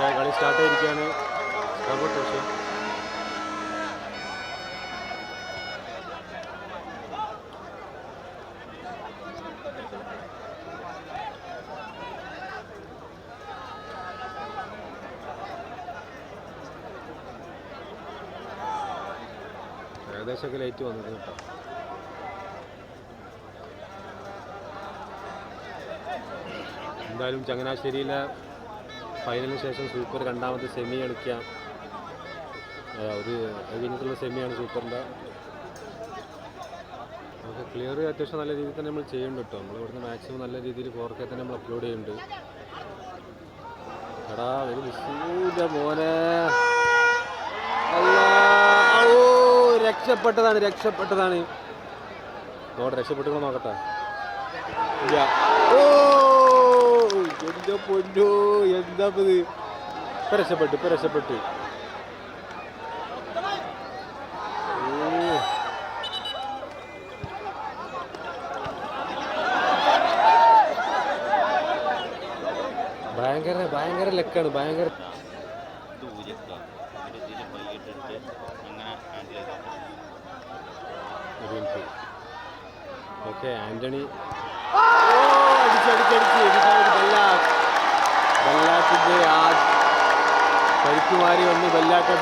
പക്ഷേ കളി സ്റ്റാർട്ട് ചെയ്തിരിക്കുകയാണ് സ്കോർബോർഡ് പക്ഷേ. ഏകദേശമൊക്കെ ലേറ്റ് വന്നത് കേട്ടോ. എന്തായാലും ചങ്ങനാശ്ശേരിയിലെ ഫൈനലിന് ശേഷം സൂപ്പർ രണ്ടാമത്തെ സെമി കളിക്കാം ഒരു കഴിഞ്ഞിട്ടുള്ള സെമിയാണ് സൂപ്പറിന്റെ നമുക്ക് ക്ലിയർ അത്യാവശ്യം നല്ല രീതിയിൽ തന്നെ നമ്മൾ ചെയ്യുന്നുണ്ട് കേട്ടോ നമ്മൾ ഇവിടുന്ന് മാക്സിമം നല്ല രീതിയിൽ ഫോർക്കെ തന്നെ നമ്മൾ അപ്ലോഡ് ചെയ്യുന്നുണ്ട്. എടാ ഒരു മിസ്സൂല മോനെ. ഔ, രക്ഷപ്പെട്ടതാണ് രക്ഷപ്പെട്ടതാണ്. നോട്ടെ രക്ഷപ്പെട്ടു നോക്കട്ടെ? ഓ എന്റെ പൊന്നോ എന്താ ഇത് രക്ഷപ്പെട്ടു ഓ. ഭയങ്കര ഭയങ്കര ലക്കാണ് ഭയങ്കര ഇത് ഊരിക്കുക എന്നിട്ട് ബെല്ലാക്കിന്റെ ആ പരിക്കുമാരി വന്ന്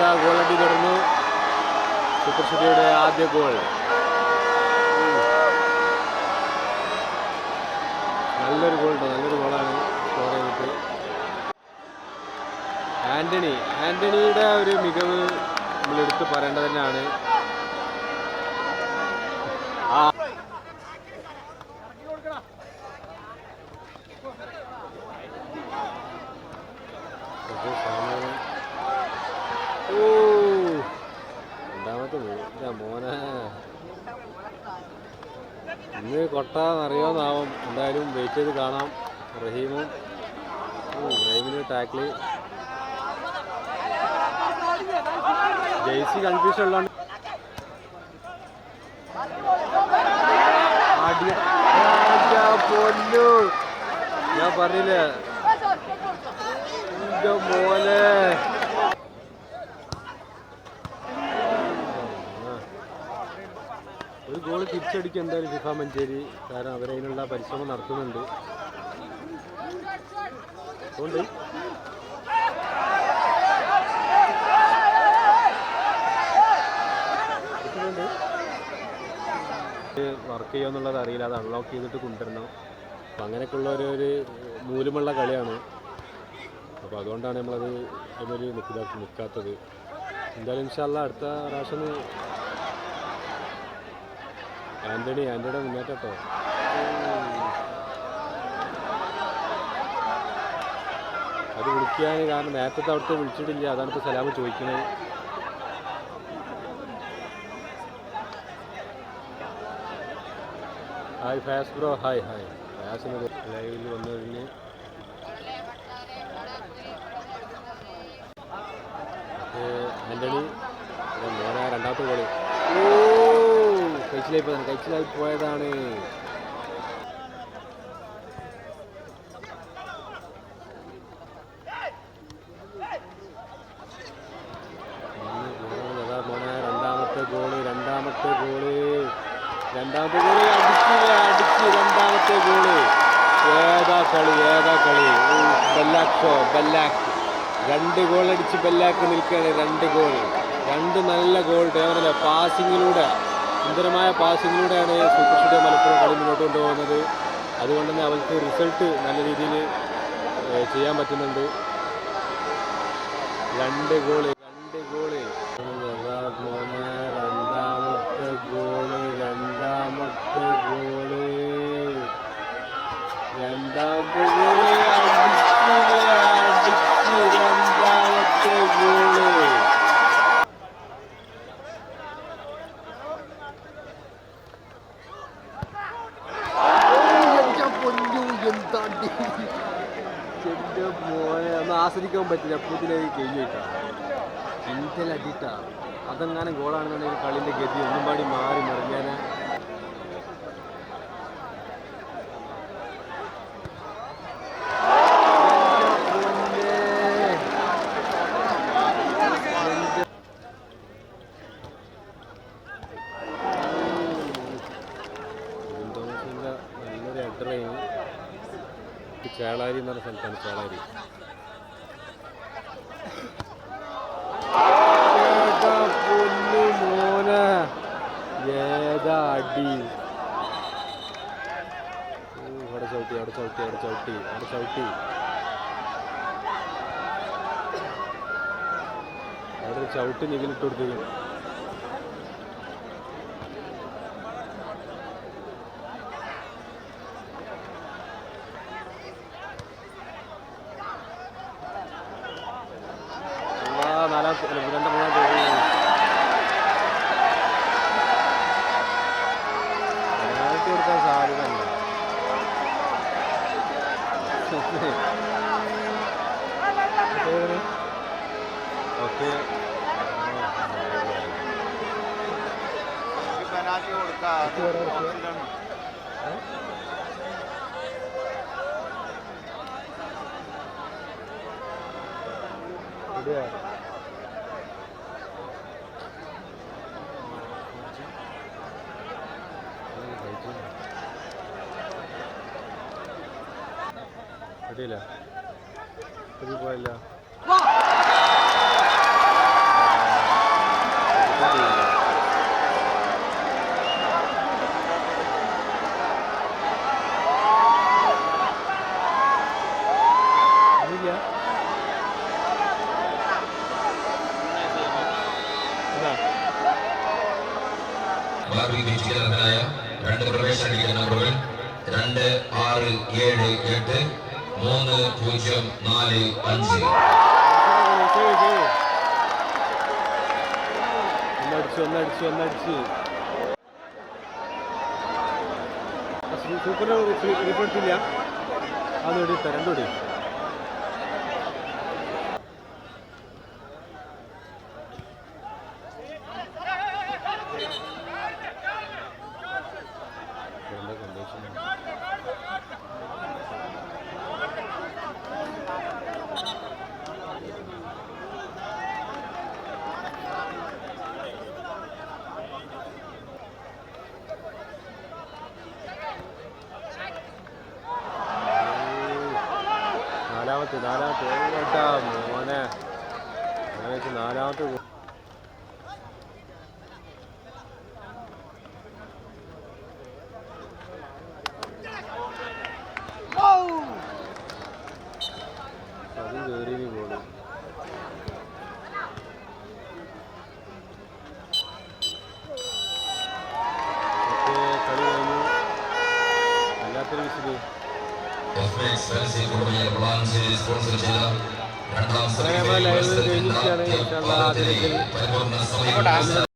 ആ ഗോളടി തുടർന്നു. സൂപ്പർ ആദ്യ ഗോൾ നല്ലൊരു ഗോൾ നല്ലൊരു ഗോളാണ് സ്കോർ ചെയ്തിട്ട്. ആന്റണി ആന്റണിയുടെ ഒരു മികവ് നമ്മൾ എടുത്ത് പറയേണ്ടത് തന്നെയാണ് ആ ഇത് സാമാനം. ഓ ഗോൾ. ഇതാ മോനെ. ഇന്ന് കൊട്ടാന്നറിയാവുന്നാവും എന്തായാലും വെയിറ്റ് ചെയ്ത് കാണാം റഹീമും. റഹീമിന് ടാക്കിൾ ജെയ്സി കൺഫ്യൂഷൻ ഉള്ളതുകൊണ്ട് ഞാൻ പറഞ്ഞില്ലേ? മോനെ. ഒരു ഗോൾ തിരിച്ചടിക്കും എന്തായാലും ഫിഫ മഞ്ചേരി കാരണം അവരതിനുള്ള പരിശ്രമം നടത്തുന്നുണ്ട്. അതുകൊണ്ട് വർക്ക് ചെയ്യുമെന്നുള്ളത് അറിയില്ല. അത് അൺലോക്ക് ചെയ്തിട്ട് കൊണ്ടുവരണം. അപ്പം അങ്ങനെയൊക്കെയുള്ള ഒരു ഒരു മൂലമുള്ള കളിയാണ്. അപ്പോൾ അതുകൊണ്ടാണ് നമ്മളത് അതിനൊരു നിൽക്കാത്ത നിൽക്കാത്തത് എന്തായാലും ഇൻഷാല്ല അടുത്ത പ്രാവശ്യം ആന്റണി ആന്റണിയുടെ മുന്നേറ്റോ അത് വിളിക്കാൻ കാരണം നേരത്തെ അവിടുത്തെ വിളിച്ചിട്ടില്ല. അതാണ് ഇപ്പോൾ സലാം ചോദിക്കുന്നത് ഹായ് ഫാസ് ബ്രോ ഹായ് ഹായ് ഫാസിന് ലൈവിൽ വന്നതിന് ആന്റണി മോനെ രണ്ടാമത്തെ ഗോൾ ഓ കഴിച്ചിലായി പോയതാണ് കഴിച്ചിലായി പോയതാണ് രണ്ടാമത്തെ ഗോൾ രണ്ടാമത്തെ ഗോൾ രണ്ടാമത്തെ ഗോൾ അടിച്ച് അടിച്ച് രണ്ടാമത്തെ ഗോൾ ഏതാ കളി ഏതാ കളി? രണ്ട് ഗോൾ അടിച്ച് ബെല്ലാക്ക് നിൽക്കുകയാണ് രണ്ട് ഗോൾ. രണ്ട് നല്ല ഗോൾ ടേവനല്ല പാസിങ്ങിലൂടെ സുന്ദരമായ പാസിങ്ങിലൂടെയാണ് സൂപ്പർഷിയുടെ മലപ്പുറം കളി മുന്നോട്ട് കൊണ്ടുപോകുന്നത്. അതുകൊണ്ട് തന്നെ അവർക്ക് റിസൾട്ട് നല്ല രീതിയിൽ ചെയ്യാൻ പറ്റുന്നുണ്ട്. രണ്ട് ഗോൾ രണ്ട് ഗോൾ. രണ്ടാമത്തെ ഗോൾ രണ്ടാമത്തെ ഗോൾ. രണ്ടാമത്തെ ഗോൾ അടിച്ചില്ല, അടിച്ച് രണ്ടാമത്തെ ഗോൾ എന്റെ എന്താണ്ടി എന്റെ മോനെ ഒന്ന് ആസ്വദിക്കാൻ പറ്റില്ല. അപ്പത്തിലേക്ക് കഴിഞ്ഞു വെക്കാം ഇന്ത്യയിൽ അടിയിട്ടാ അതെങ്ങാനും ഗോളാണെന്നുണ്ടെങ്കിൽ കളിന്റെ ഗതി ഒന്നും പാടി മാറി മറിഞ്ഞാനെ പറഞ്ഞ സ്ഥലത്താണ് ചേളാരി. ചവിട്ടി അവിടെ ചവിട്ടി അവിടെ ചവിട്ടി അവിടെ ചവിട്ടി. അവിടെ ചവിട്ടി നികിലിട്ട് കൊടുത്തു ആ, നാലാമത്തെ അല്ല, രണ്ട് മൂന്നാമത്തെ പെനാൽറ്റി കൊടുക്കാൻ ഓക്കെ. പെനാൽറ്റി കൊടുക്കാം. അടിയില്ല ഇത് പോയല്ല ഇല്ല എന്നാ ബാർബി വീഴ്ചയിലായ രണ്ട് പ്രവേശനടിക്കുന്ന നമ്പറുകൾ രണ്ട് ആറ് ഏഴ് എട്ട് മൂന്ന് പൂജ്യം നാല് അഞ്ച്. ഒന്നടിച്ചു ഒന്നടിച്ചു സൂപ്പർ റിപ്പോർട്ടില്ല അതോടി എടുത്ത. നാലാമത്തെ നാലാമത്തെ. കേട്ടാ മോനെ? വെച്ച് നാലാമത്തെ. അതും കേറി പോണു കളി കഴിഞ്ഞു. വല്ലാത്തൊരു വിശദി എഫ്എക്സ് ഫാൻസി കുടുംബിയെ വളാഞ്ചേരി സ്പോൺസർ ചെയ്ത രണ്ടാം അതിലേക്ക് പരിപൂർണ സമയം